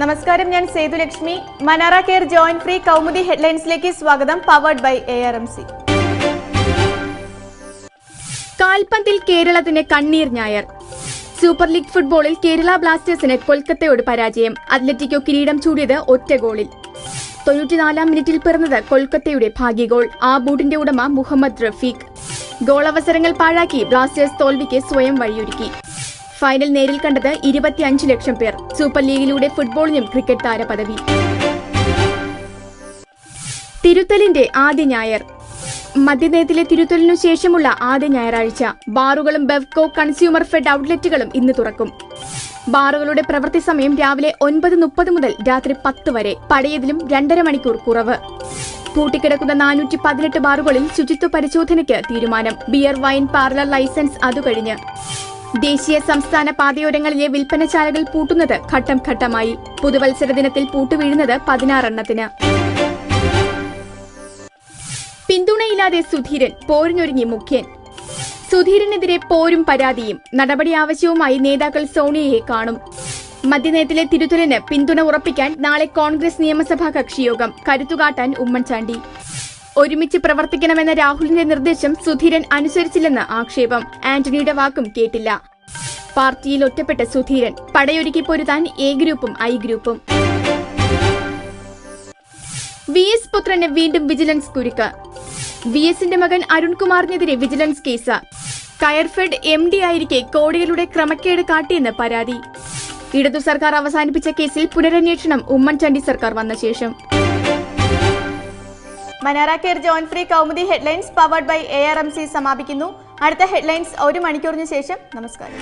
നമസ്കാരം ഞാൻ Sethulakshmi Manara care joint free Kaumudi ഹെഡ്ലൈൻസിലേക്ക് സ്വാഗതം powered by A R M C കാൽപന്തിൽ കേരളത്തിന് കണ്ണീർ ഞായർ. സൂപ്പർ ലീഗ് ഫുട്ബോളിൽ കേരള ബ്ലാസ്റ്റേഴ്സിന് കൊൽക്കത്തയോട് പരാജയം. അത്ലറ്റിക്കോ കിരീടം ചൂടിയത് ഒറ്റ ഗോളിൽ. തൊണ്ണൂറ്റിനാലാം മിനിറ്റിൽ പിറന്നത് കൊൽക്കത്തയുടെ ഭാഗ്യഗോൾ. ആ ബൂട്ടിന്റെ ഉടമ മുഹമ്മദ് റഫീഖ്. ഗോളവസരങ്ങൾ പാഴാക്കി ബ്ലാസ്റ്റേഴ്സ് തോൽവിക്ക് സ്വയം വഴിയൊരുക്കി. ഫൈനൽ നേരിൽ കണ്ടത് ഇരുപത്തിയഞ്ച് ലക്ഷം പേർ. സൂപ്പർ ലീഗിലൂടെ ഫുട്ബോളിനും ക്രിക്കറ്റ് താര പദവി തിരുത്തലിന്റെ ആദ്യ ഞായർ. മദ്യനയത്തിലെ തിരുത്തലിനു ശേഷമുള്ള ആദ്യ ഞായറാഴ്ച. ബാറുകളും ബെവ്കോ കൺസ്യൂമർ ഫെഡ് ഔട്ട്ലെറ്റുകളും ഇന്ന് തുറക്കും. ബാറുകളുടെ പ്രവൃത്തി സമയം രാവിലെ ഒൻപത് മുപ്പത് മുതൽ രാത്രി പത്ത് വരെ. പഴയതിലും രണ്ടര മണിക്കൂർ കുറവ്. പൂട്ടിക്കിടക്കുന്ന നാനൂറ്റി പതിനെട്ട് ബാറുകളിൽ ശുചിത്വ പരിശോധനയ്ക്ക് തീരുമാനം. ബിയർ വൈൻ പാർലർ ലൈസൻസ് അതുകഴിഞ്ഞ്. ദേശീയ സംസ്ഥാന പാതയോരങ്ങളിലെ വിൽപ്പനശാലകൾ പൂട്ടുന്നത് ഘട്ടം ഘട്ടമായി. പുതുവത്സര ദിനത്തിൽ പൂട്ടുവീഴുന്നത് പതിനാറെണ്ണത്തിന്. പിന്തുണയില്ലാതെ സുധീരൻ പോരിനൊരുങ്ങി മുഖ്യൻ. സുധീരനെതിരെ പോരും പരാതിയും നടപടി ആവശ്യവുമായി നേതാക്കൾ സോണിയയെ കാണും. മദ്യനയത്തിലെ തിരുത്തലിന് പിന്തുണ ഉറപ്പിക്കാൻ നാളെ കോൺഗ്രസ് നിയമസഭാ കക്ഷിയോഗം കരുത്തുകാട്ടാൻ ഉമ്മൻചാണ്ടി. ഒരുമിച്ച് പ്രവർത്തിക്കണമെന്ന രാഹുലിന്റെ നിർദ്ദേശം സുധീരൻ അനുസരിച്ചില്ലെന്ന് ആക്ഷേപം. ആന്റണിയുടെ വാക്കും കേട്ടില്ല. പാർട്ടിയിൽ ഒറ്റപ്പെട്ട സുധീരൻ പടയൊരുക്കി പൊരുതാൻ എ ഗ്രൂപ്പും ഐ ഗ്രൂപ്പും. വി എസ് പുത്രന് വീണ്ടും വിജിലൻസ് കുരുക്ക്. വി എസിന്റെ മകൻ അരുൺകുമാറിനെതിരെ vigilance case. Coirfed M D ആയിരിക്കെ കോടികളുടെ ക്രമക്കേട് കാട്ടിയെന്ന് പരാതി. ഇടതു സർക്കാർ അവസാനിപ്പിച്ച കേസിൽ പുനരന്വേഷണം ഉമ്മൻചാണ്ടി സർക്കാർ വന്ന ശേഷം. Manara care joint free Kaumudi headlines powered by A R M C സമാപിക്കുന്നു. അടുത്ത ഹെഡ്ലൈൻസ് ഒരു മണിക്കൂറിന് ശേഷം. നമസ്കാരം.